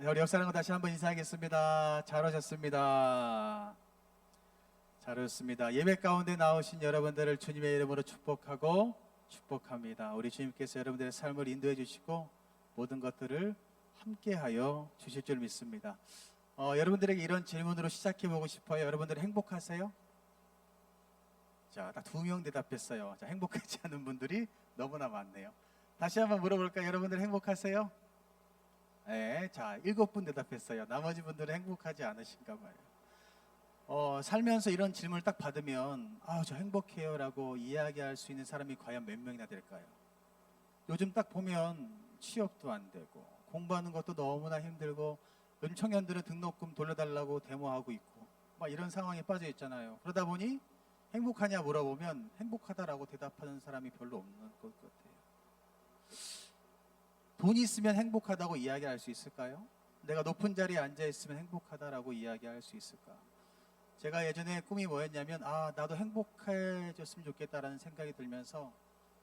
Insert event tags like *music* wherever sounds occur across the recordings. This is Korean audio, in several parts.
우리 옆사람과 다시 한번 인사하겠습니다. 잘 오셨습니다. 잘 오셨습니다. 예배 가운데 나오신 여러분들을 주님의 이름으로 축복하고 축복합니다. 우리 주님께서 여러분들의 삶을 인도해 주시고 모든 것들을 함께하여 주실 줄 믿습니다. 어, 여러분들에게 이런 질문으로 시작해 보고 싶어요. 여러분들 행복하세요? 자, 딱 두 명 대답했어요. 자, 행복하지 않은 분들이 너무나 많네요. 다시 한번 물어볼까요? 여러분들 행복하세요? 네, 자 일곱 분 대답했어요. 나머지 분들은 행복하지 않으신가 봐요. 어, 살면서 이런 질문을 딱 받으면 아, 저 행복해요라고 이야기할 수 있는 사람이 과연 몇 명이나 될까요? 요즘 딱 보면 취업도 안 되고 공부하는 것도 너무나 힘들고 요즘 청년들은 등록금 돌려달라고 데모하고 있고 막 이런 상황에 빠져 있잖아요. 그러다 보니 행복하냐 물어보면 행복하다라고 대답하는 사람이 별로 없는 것 같아요. 돈이 있으면 행복하다고 이야기할 수 있을까요? 내가 높은 자리에 앉아 있으면 행복하다라고 이야기할 수 있을까? 제가 예전에 꿈이 뭐였냐면 아 나도 행복해졌으면 좋겠다라는 생각이 들면서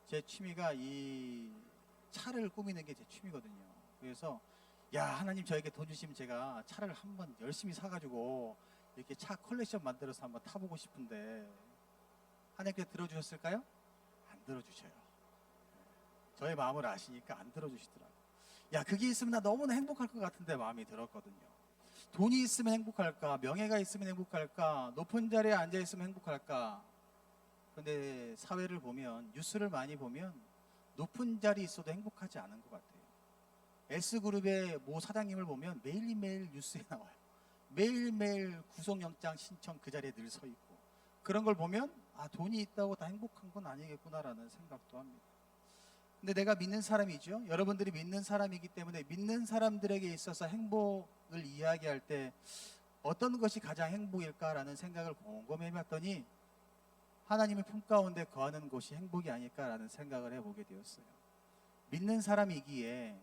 제 취미가 이 차를 꾸미는 게 제 취미거든요. 그래서 야 하나님 저에게 돈 주시면 제가 차를 한번 열심히 사가지고 이렇게 차 컬렉션 만들어서 한번 타보고 싶은데 하나님께 들어주셨을까요? 안 들어주셔요. 저의 마음을 아시니까 안 들어주시더라고요. 야, 그게 있으면 나 너무나 행복할 것 같은데 마음이 들었거든요. 돈이 있으면 행복할까? 명예가 있으면 행복할까? 높은 자리에 앉아 있으면 행복할까? 근데 사회를 보면, 뉴스를 많이 보면 높은 자리에 있어도 행복하지 않은 것 같아요. S그룹의 모 사장님을 보면 매일매일 뉴스에 나와요. 매일매일 구속영장 신청 그 자리에 늘 서 있고. 그런 걸 보면, 아, 돈이 있다고 다 행복한 건 아니겠구나라는 생각도 합니다. 근데 내가 믿는 사람이죠. 여러분들이 믿는 사람이기 때문에 믿는 사람들에게 있어서 행복을 이야기할 때 어떤 것이 가장 행복일까라는 생각을 곰곰이 해봤더니 하나님의 품 가운데 거하는 곳이 행복이 아닐까라는 생각을 해보게 되었어요. 믿는 사람이기에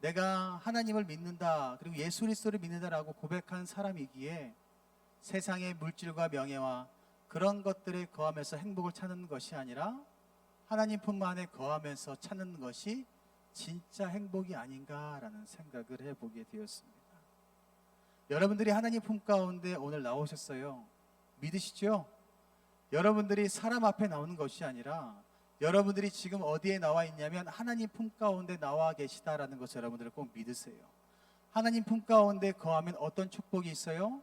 내가 하나님을 믿는다 그리고 예수 그리스도를 믿는다라고 고백한 사람이기에 세상의 물질과 명예와 그런 것들에 거하면서 행복을 찾는 것이 아니라 하나님 품 안에 거하면서 찾는 것이 진짜 행복이 아닌가라는 생각을 해보게 되었습니다. 여러분들이 하나님 품 가운데 오늘 나오셨어요. 믿으시죠? 여러분들이 사람 앞에 나오는 것이 아니라 여러분들이 지금 어디에 나와 있냐면 하나님 품 가운데 나와 계시다라는 것을 여러분들은 꼭 믿으세요. 하나님 품 가운데 거하면 어떤 축복이 있어요?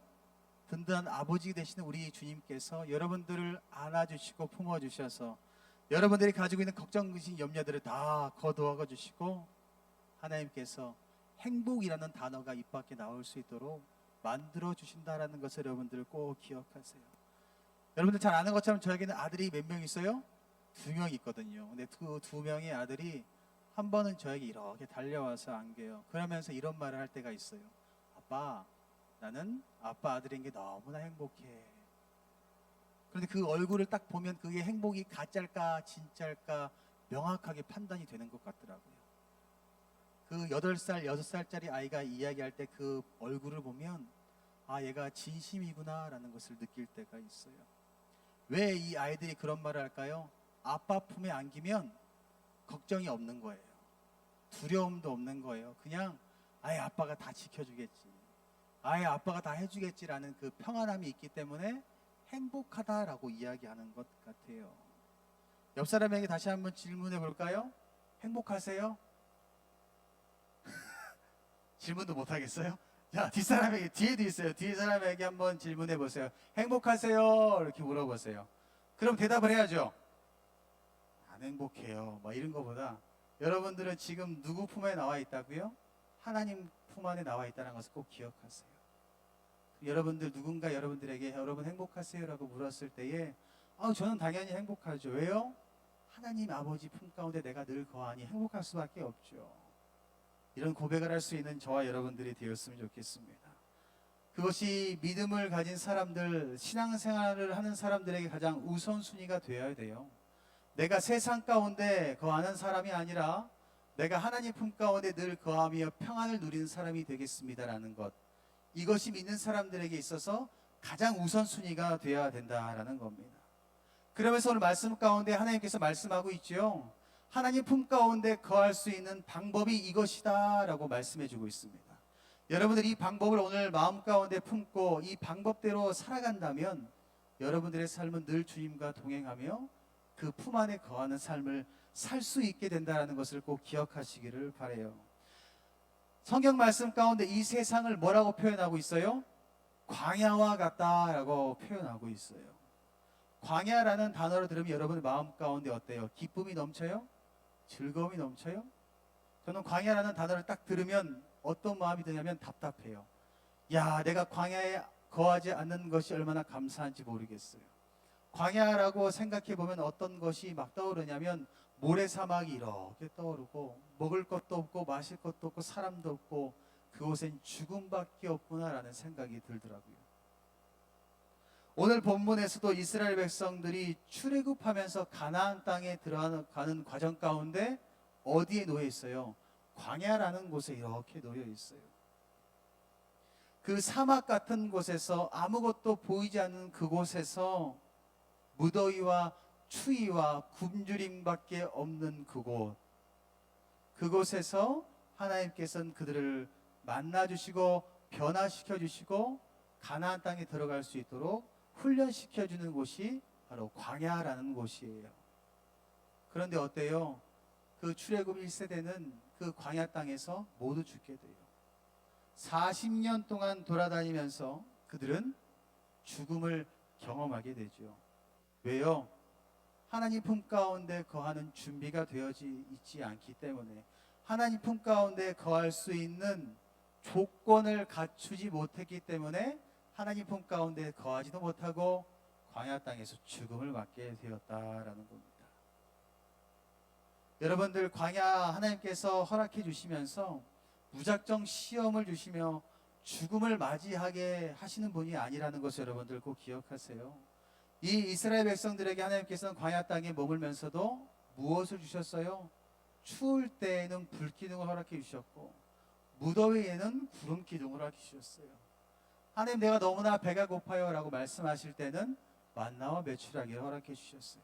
든든한 아버지 되시는 우리 주님께서 여러분들을 안아주시고 품어주셔서 여러분들이 가지고 있는 걱정, 의심, 염려들을 다 거두어 주시고 하나님께서 행복이라는 단어가 입 밖에 나올 수 있도록 만들어 주신다라는 것을 여러분들 꼭 기억하세요. 여러분들 잘 아는 것처럼 저에게는 아들이 몇 명 있어요? 두 명 있거든요. 근데 그 두 명의 아들이 한 번은 저에게 이렇게 달려와서 안겨요. 그러면서 이런 말을 할 때가 있어요. 아빠, 나는 아빠 아들인 게 너무나 행복해. 그런데 그 얼굴을 딱 보면 그게 행복이 가짜일까 진짜일까 명확하게 판단이 되는 것 같더라고요. 그 여덟 살 여섯 살짜리 아이가 이야기할 때 그 얼굴을 보면 아 얘가 진심이구나라는 것을 느낄 때가 있어요. 왜 이 아이들이 그런 말을 할까요? 아빠 품에 안기면 걱정이 없는 거예요. 두려움도 없는 거예요. 그냥 아예 아빠가 다 지켜주겠지. 아예 아빠가 다 해주겠지라는 그 평안함이 있기 때문에 행복하다라고 이야기하는 것 같아요. 옆 사람에게 다시 한번 질문해 볼까요? 행복하세요? *laughs* 질문도 못 하겠어요? 자, 뒷사람에게 뒤에도 있어요. 뒤 사람에게 한번 질문해 보세요. 행복하세요? 이렇게 물어보세요. 그럼 대답을 해야죠. 안 행복해요. 뭐 이런 거보다 여러분들은 지금 누구 품에 나와 있다고요? 하나님 품 안에 나와 있다는 것을 꼭 기억하세요. 여러분들 누군가 여러분들에게 여러분 행복하세요라고 물었을 때에 아 저는 당연히 행복하죠. 왜요? 하나님 아버지 품 가운데 내가 늘 거하니 행복할 수밖에 없죠. 이런 고백을 할 수 있는 저와 여러분들이 되었으면 좋겠습니다. 그것이 믿음을 가진 사람들, 신앙생활을 하는 사람들에게 가장 우선순위가 되어야 돼요. 내가 세상 가운데 거하는 사람이 아니라 내가 하나님 품 가운데 늘 거하며 평안을 누리는 사람이 되겠습니다라는 것. 이것이 믿는 사람들에게 있어서 가장 우선순위가 되어야 된다라는 겁니다. 그러면서 오늘 말씀 가운데 하나님께서 말씀하고 있죠. 하나님 품 가운데 거할 수 있는 방법이 이것이다라고 말씀해 주고 있습니다. 여러분들 이 방법을 오늘 마음 가운데 품고 이 방법대로 살아간다면 여러분들의 삶은 늘 주님과 동행하며 그 품 안에 거하는 삶을 살 수 있게 된다는 것을 꼭 기억하시기를 바래요. 성경 말씀 가운데 이 세상을 뭐라고 표현하고 있어요? 광야와 같다라고 표현하고 있어요. 광야라는 단어를 들으면 여러분의 마음 가운데 어때요? 기쁨이 넘쳐요? 즐거움이 넘쳐요? 저는 광야라는 단어를 딱 들으면 어떤 마음이 드냐면 답답해요. 야, 내가 광야에 거하지 않는 것이 얼마나 감사한지 모르겠어요. 광야라고 생각해 보면 어떤 것이 막 떠오르냐면 모래 사막이 이렇게 떠오르고 먹을 것도 없고 마실 것도 없고 사람도 없고 그곳엔 죽음밖에 없구나라는 생각이 들더라고요. 오늘 본문에서도 이스라엘 백성들이 출애굽하면서 가나안 땅에 들어가는 과정 가운데 어디에 놓여 있어요? 광야라는 곳에 이렇게 놓여 있어요. 그 사막 같은 곳에서 아무것도 보이지 않는 그곳에서 무더위와 추위와 굶주림밖에 없는 그곳. 그곳에서 하나님께서는 그들을 만나 주시고 변화시켜 주시고 가나안 땅에 들어갈 수 있도록 훈련시켜 주는 곳이 바로 광야라는 곳이에요. 그런데 어때요? 그 출애굽 1세대는 그 광야 땅에서 모두 죽게 돼요. 40년 동안 돌아다니면서 그들은 죽음을 경험하게 되죠. 왜요? 하나님 품 가운데 거하는 준비가 되어지 있지 않기 때문에 하나님 품 가운데 거할 수 있는 조건을 갖추지 못했기 때문에 하나님 품 가운데 거하지도 못하고 광야 땅에서 죽음을 맞게 되었다라는 겁니다. 여러분들 광야 하나님께서 허락해 주시면서 무작정 시험을 주시며 죽음을 맞이하게 하시는 분이 아니라는 것을 여러분들 꼭 기억하세요. 이 이스라엘 백성들에게 하나님께서는 광야 땅에 머물면서도 무엇을 주셨어요? 추울 때에는 불 기둥을 허락해 주셨고 무더위에는 구름 기둥을 허락해 주셨어요. 하나님 내가 너무나 배가 고파요라고 말씀하실 때는 만나와 매출하게 허락해 주셨어요.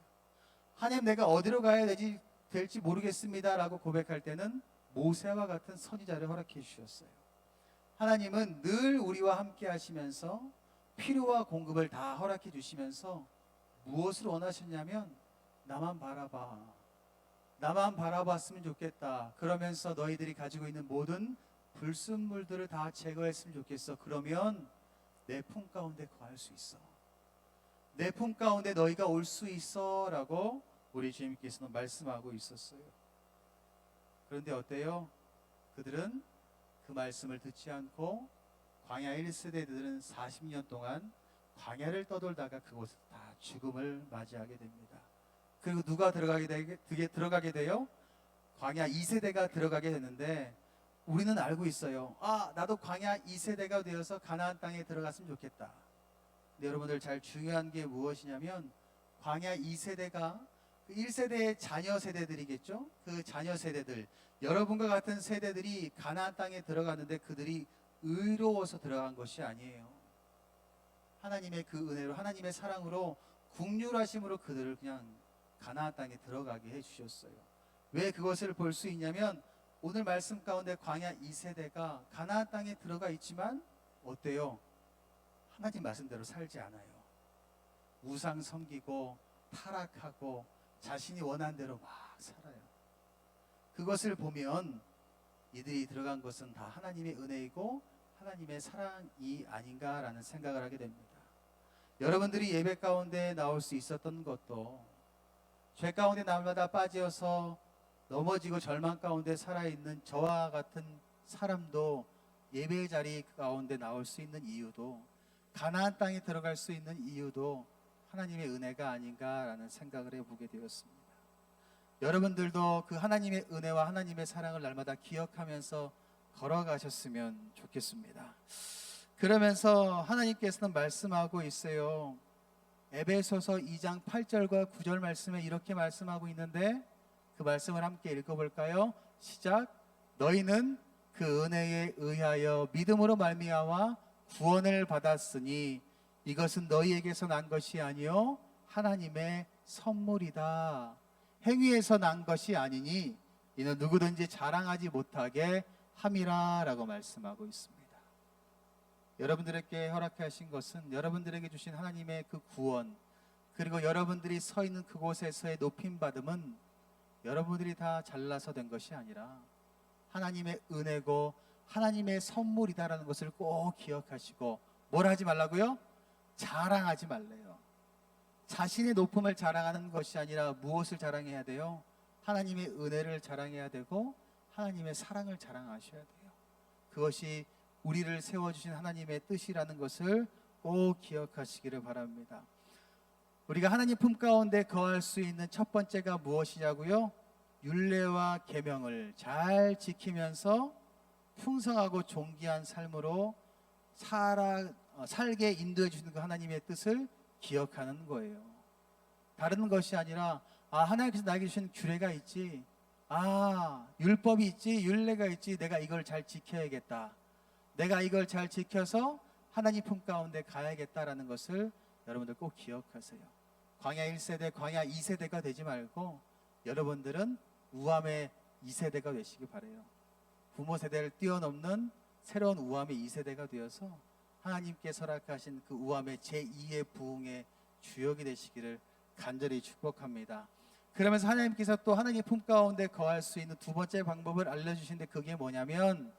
하나님 내가 어디로 가야 되지 될지 모르겠습니다라고 고백할 때는 모세와 같은 선지자를 허락해 주셨어요. 하나님은 늘 우리와 함께 하시면서 필요와 공급을 다 허락해 주시면서 무엇을 원하셨냐면 나만 바라봐. 나만 바라봤으면 좋겠다. 그러면서 너희들이 가지고 있는 모든 불순물들을 다 제거했으면 좋겠어. 그러면 내 품 가운데 거할 수 있어. 내 품 가운데 너희가 올 수 있어 라고 우리 주님께서는 말씀하고 있었어요. 그런데 어때요? 그들은 그 말씀을 듣지 않고 광야 1세대들은 40년 동안 광야를 떠돌다가 그곳에 다 죽음을 맞이하게 됩니다. 그리고 누가 들어가게 되게 그게 들어가게 돼요? 광야 2세대가 들어가게 되는데 우리는 알고 있어요. 아, 나도 광야 2세대가 되어서 가나안 땅에 들어갔으면 좋겠다. 근데 여러분들 잘 중요한 게 무엇이냐면 광야 2세대가 그 1세대의 자녀 세대들이겠죠? 그 자녀 세대들, 여러분과 같은 세대들이 가나안 땅에 들어갔는데 그들이 의로워서 들어간 것이 아니에요. 하나님의 그 은혜로 하나님의 사랑으로 국률하심으로 그들을 그냥 가나안 땅에 들어가게 해 주셨어요. 왜 그것을 볼 수 있냐면 오늘 말씀 가운데 광야 2세대가 가나안 땅에 들어가 있지만 어때요? 하나님 말씀대로 살지 않아요. 우상 섬기고 타락하고 자신이 원한 대로 막 살아요. 그것을 보면 이들이 들어간 것은 다 하나님의 은혜이고 하나님의 사랑이 아닌가라는 생각을 하게 됩니다. 여러분들이 예배 가운데 나올 수 있었던 것도 죄 가운데 날마다 빠져서 넘어지고 절망 가운데 살아있는 저와 같은 사람도 예배 자리 가운데 나올 수 있는 이유도 가나안 땅에 들어갈 수 있는 이유도 하나님의 은혜가 아닌가라는 생각을 해보게 되었습니다. 여러분들도 그 하나님의 은혜와 하나님의 사랑을 날마다 기억하면서 걸어가셨으면 좋겠습니다. 그러면서 하나님께서는 말씀하고 있어요. 에베소서 2장 8절과 9절 말씀에 이렇게 말씀하고 있는데 그 말씀을 함께 읽어볼까요? 시작. 너희는 그 은혜에 의하여 믿음으로 말미암아 구원을 받았으니 이것은 너희에게서 난 것이 아니요 하나님의 선물이다. 행위에서 난 것이 아니니 이는 누구든지 자랑하지 못하게 함이라라고 말씀하고 있습니다. 여러분들에게 허락하신 것은 여러분들에게 주신 하나님의 그 구원 그리고 여러분들이 서 있는 그곳에서의 높임 받음은 여러분들이 다 잘나서 된 것이 아니라 하나님의 은혜고 하나님의 선물이다라는 것을 꼭 기억하시고 뭘 하지 말라고요? 자랑하지 말래요. 자신의 높음을 자랑하는 것이 아니라 무엇을 자랑해야 돼요? 하나님의 은혜를 자랑해야 되고 하나님의 사랑을 자랑하셔야 돼요. 그것이 우리를 세워주신 하나님의 뜻이라는 것을 꼭 기억하시기를 바랍니다. 우리가 하나님 품 가운데 거할 수 있는 첫 번째가 무엇이냐고요? 율례와 계명을 잘 지키면서 풍성하고 존귀한 삶으로 살아, 어, 살게 인도해 주시는 그 하나님의 뜻을 기억하는 거예요. 다른 것이 아니라 아 하나님께서 나에게 주신 규례가 있지. 아 율법이 있지. 율례가 있지. 내가 이걸 잘 지켜야겠다. 내가 이걸 잘 지켜서 하나님 품 가운데 가야겠다라는 것을 여러분들 꼭 기억하세요. 광야 1세대, 광야 2세대가 되지 말고 여러분들은 우함의 2세대가 되시기 바래요. 부모 세대를 뛰어넘는 새로운 우함의 2세대가 되어서 하나님께서 허락하신 그 우함의 제2의 부흥의 주역이 되시기를 간절히 축복합니다. 그러면서 하나님께서 또 하나님 품 가운데 거할 수 있는 두 번째 방법을 알려주시는데 그게 뭐냐면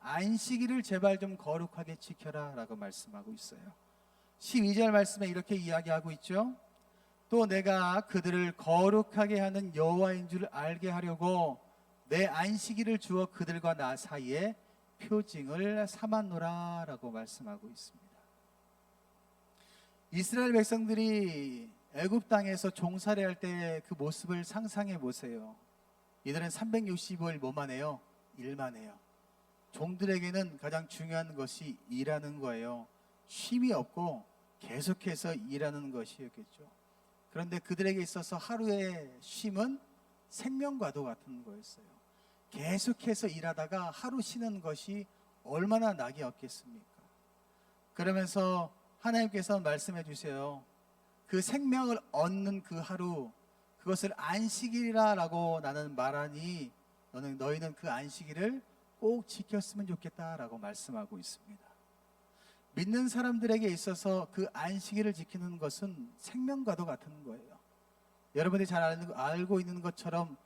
안식일을 제발 좀 거룩하게 지켜라 라고 말씀하고 있어요. 12절 말씀에 이렇게 이야기하고 있죠. 또 내가 그들을 거룩하게 하는 여호와인 줄 알게 하려고 내 안식일을 주어 그들과 나 사이에 표징을 삼았노라라고 말씀하고 있습니다. 이스라엘 백성들이 애굽 땅에서 종살이 할때 그 모습을 상상해 보세요. 이들은 365일 뭐만 해요? 일만 해요. 종들에게는 가장 중요한 것이 일하는 거예요. 쉼이 없고 계속해서 일하는 것이었겠죠. 그런데 그들에게 있어서 하루의 쉼은 생명과도 같은 거였어요. 계속해서 일하다가 하루 쉬는 것이 얼마나 낙이 없겠습니까? 그러면서 하나님께서 말씀해 주세요. 그 생명을 얻는 그 하루, 그것을 안식일이라라고 나는 말하니 너는 너희는 그 안식일을 꼭 지켰으면 좋겠다라고 말씀하고 있습니다. 믿는 사람들에게 있어서 그 안식일을 지키는 것은 생명과도 같은 거예요. 여러분이 잘 알고, 있는 것처럼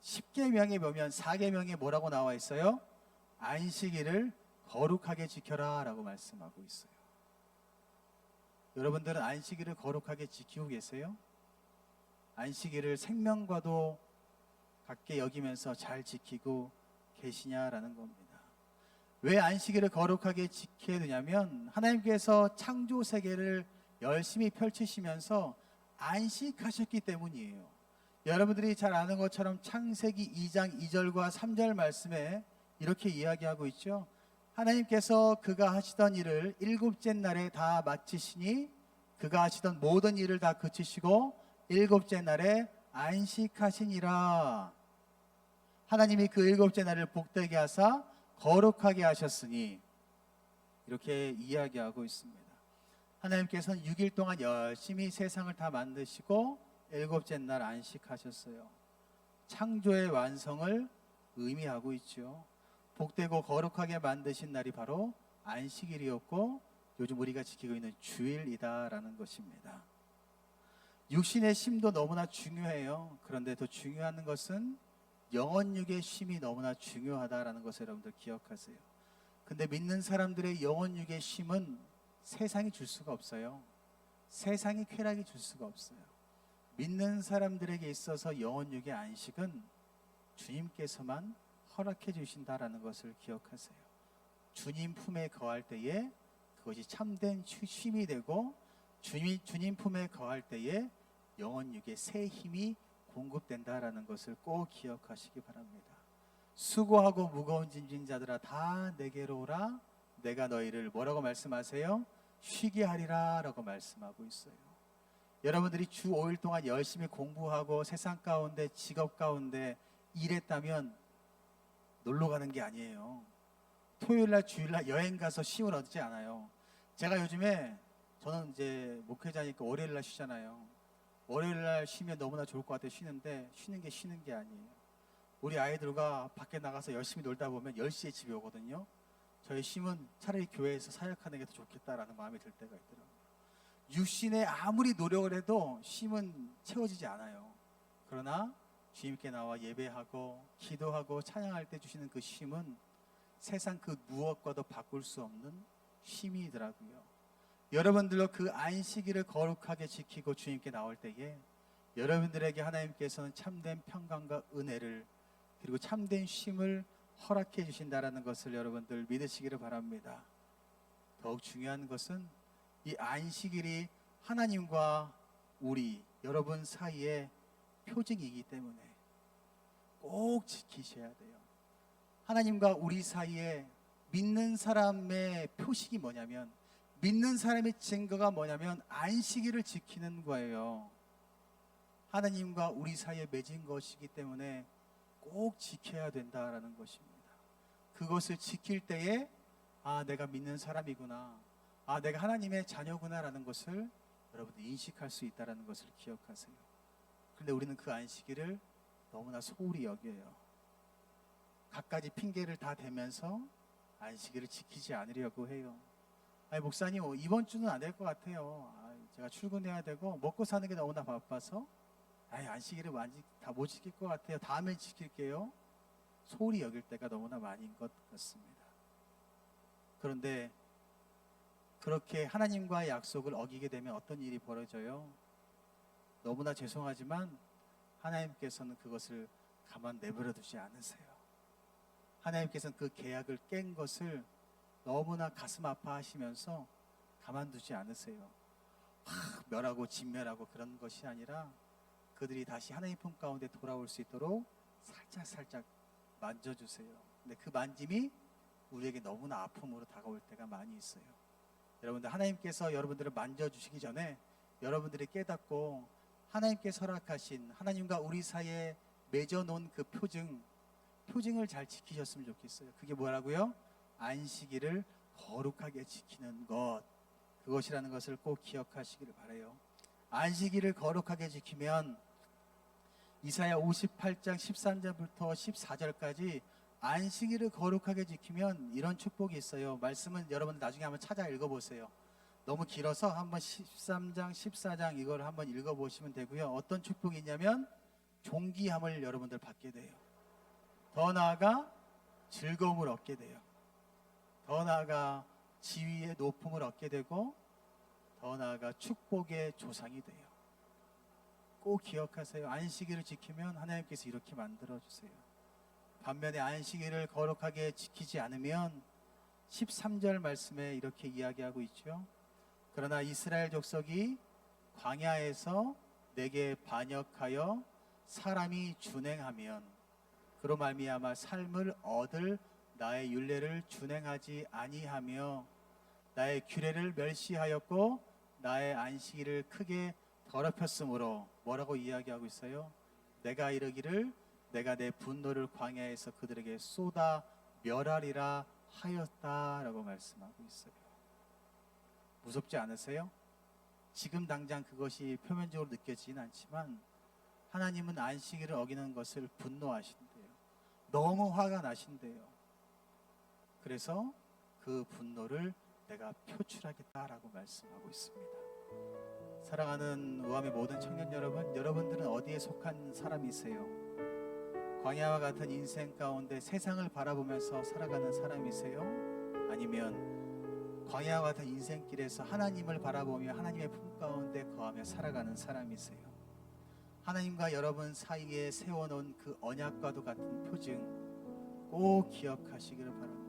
10계명에 보면 4계명에 뭐라고 나와 있어요? 안식일을 거룩하게 지켜라라고 말씀하고 있어요. 여러분들은 안식일을 거룩하게 지키고 계세요? 안식일을 생명과도 같게 여기면서 잘 지키고 계시냐라는 겁니다. 왜 안식일을 거룩하게 지켜야 되냐면 하나님께서 창조 세계를 열심히 펼치시면서 안식하셨기 때문이에요. 여러분들이 잘 아는 것처럼 창세기 2장 2절과 3절 말씀에 이렇게 이야기하고 있죠. 하나님께서 그가 하시던 일을 일곱째 날에 다 마치시니 그가 하시던 모든 일을 다 그치시고 일곱째 날에 안식하시니라. 하나님이 그 일곱째 날을 복되게 하사 거룩하게 하셨으니 이렇게 이야기하고 있습니다. 하나님께서는 6일 동안 열심히 세상을 다 만드시고 일곱째 날 안식하셨어요. 창조의 완성을 의미하고 있죠. 복되고 거룩하게 만드신 날이 바로 안식일이었고 요즘 우리가 지키고 있는 주일이다라는 것입니다. 육신의 쉼도 너무나 중요해요. 그런데 더 중요한 것은 영혼육의 쉼이 너무나 중요하다라는 것을 여러분들 기억하세요. 근데 믿는 사람들의 영혼육의 쉼은 세상이 줄 수가 없어요. 세상이 쾌락이 줄 수가 없어요. 믿는 사람들에게 있어서 영혼육의 안식은 주님께서만 허락해 주신다라는 것을 기억하세요. 주님 품에 거할 때에 그것이 참된 쉼이 되고 주님, 주님 품에 거할 때에 영혼육의 새 힘이 공급된다라는 것을 꼭 기억하시기 바랍니다. 수고하고 무거운 짐진 자들아 다 내게로 오라 내가 너희를 뭐라고 말씀하세요? 쉬게 하리라라고 말씀하고 있어요. 여러분들이 주 5일 동안 열심히 공부하고 세상 가운데 직업 가운데 일했다면 놀러 가는 게 아니에요. 토요일 날 주일 날 여행 가서 쉼을 얻지 않아요. 제가 요즘에 저는 이제 목회자니까 월요일 날 쉬잖아요. 월요일 날 쉬면 너무나 좋을 것 같아 쉬는데 쉬는 게 쉬는 게 아니에요. 우리 아이들과 밖에 나가서 열심히 놀다 보면 10시에 집에 오거든요. 저의 쉼은 차라리 교회에서 사역하는 게 더 좋겠다라는 마음이 들 때가 있더라고요. 육신에 아무리 노력을 해도 쉼은 채워지지 않아요. 그러나 주님께 나와 예배하고 기도하고 찬양할 때 주시는 그 쉼은 세상 그 무엇과도 바꿀 수 없는 쉼이더라고요. 여러분들도 그 안식일을 거룩하게 지키고 주님께 나올 때에 여러분들에게 하나님께서는 참된 평강과 은혜를 그리고 참된 쉼을 허락해 주신다라는 것을 여러분들 믿으시기를 바랍니다. 더욱 중요한 것은 이 안식일이 하나님과 우리 여러분 사이의 표징이기 때문에 꼭 지키셔야 돼요. 하나님과 우리 사이에 믿는 사람의 표식이 뭐냐면 믿는 사람의 증거가 뭐냐면 안식일을 지키는 거예요. 하나님과 우리 사이에 맺은 것이기 때문에 꼭 지켜야 된다라는 것입니다. 그것을 지킬 때에 아 내가 믿는 사람이구나. 아 내가 하나님의 자녀구나라는 것을 여러분들 인식할 수 있다라는 것을 기억하세요. 그런데 우리는 그 안식일을 너무나 소홀히 여겨요. 갖가지 핑계를 다 대면서 안식일을 지키지 않으려고 해요. 아니 목사님 어, 이번 주는 안 될 것 같아요. 아, 제가 출근해야 되고 먹고 사는 게 너무나 바빠서 아니 안식일을 완전 다못 지킬 것 같아요. 다음에 지킬게요. 소홀히 여길 때가 너무나 많은 것 같습니다. 그런데 그렇게 하나님과의 약속을 어기게 되면 어떤 일이 벌어져요? 너무나 죄송하지만 하나님께서는 그것을 가만 내버려 두지 않으세요. 하나님께서는 그 계약을 깬 것을 너무나 가슴 아파하시면서 가만두지 않으세요. 막 멸하고 진멸하고 그런 것이 아니라 그들이 다시 하나님 품 가운데 돌아올 수 있도록 살짝 살짝 만져주세요. 근데 그 만짐이 우리에게 너무나 아픔으로 다가올 때가 많이 있어요. 여러분들 하나님께서 여러분들을 만져주시기 전에 여러분들이 깨닫고 하나님께서 허락하신 하나님과 우리 사이에 맺어놓은 그 표징 표징을 잘 지키셨으면 좋겠어요. 그게 뭐라고요? 안식일을 거룩하게 지키는 것. 그것이라는 것을 꼭 기억하시기를 바래요. 안식일을 거룩하게 지키면 이사야 58장 13절부터 14절까지 안식일을 거룩하게 지키면 이런 축복이 있어요. 말씀은 여러분 나중에 한번 찾아 읽어보세요. 너무 길어서 한번 13장, 14장 이걸 한번 읽어보시면 되고요. 어떤 축복이 있냐면 종기함을 여러분들 받게 돼요. 더 나아가 즐거움을 얻게 돼요. 더 나아가 지위의 높음을 얻게 되고 더 나아가 축복의 조상이 돼요. 꼭 기억하세요. 안식일을 지키면 하나님께서 이렇게 만들어 주세요. 반면에 안식일을 거룩하게 지키지 않으면 13절 말씀에 이렇게 이야기하고 있죠. 그러나 이스라엘 족속이 광야에서 내게 반역하여 사람이 준행하면 그로 말미암아 삶을 얻을 나의 윤례를 준행하지 아니하며 나의 규례를 멸시하였고 나의 안식일을 크게 더럽혔으므로 뭐라고 이야기하고 있어요? 내가 이르기를 내가 내 분노를 광야에서 그들에게 쏟아 멸하리라 하였다라고 말씀하고 있어요. 무섭지 않으세요? 지금 당장 그것이 표면적으로 느껴지진 않지만 하나님은 안식일을 어기는 것을 분노하신대요. 너무 화가 나신대요. 그래서 그 분노를 내가 표출하겠다라고 말씀하고 있습니다. 사랑하는 우함의 모든 청년 여러분, 여러분들은 어디에 속한 사람이세요? 광야와 같은 인생 가운데 세상을 바라보면서 살아가는 사람이세요? 아니면 광야와 같은 인생길에서 하나님을 바라보며 하나님의 품 가운데 거하며 살아가는 사람이세요? 하나님과 여러분 사이에 세워놓은 그 언약과도 같은 표징 꼭 기억하시기를 바랍니다.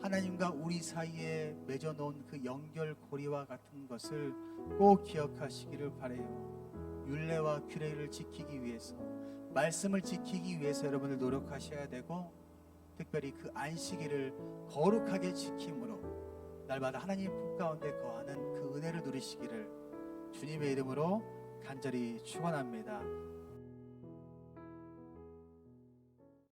하나님과 우리 사이에 맺어놓은 그 연결고리와 같은 것을 꼭 기억하시기를 바래요. 율례와 규례를 지키기 위해서 말씀을 지키기 위해서 여러분들 노력하셔야 되고 특별히 그 안식일을 거룩하게 지킴으로 날마다 하나님 품 가운데 거하는 그 은혜를 누리시기를 주님의 이름으로 간절히 축원합니다.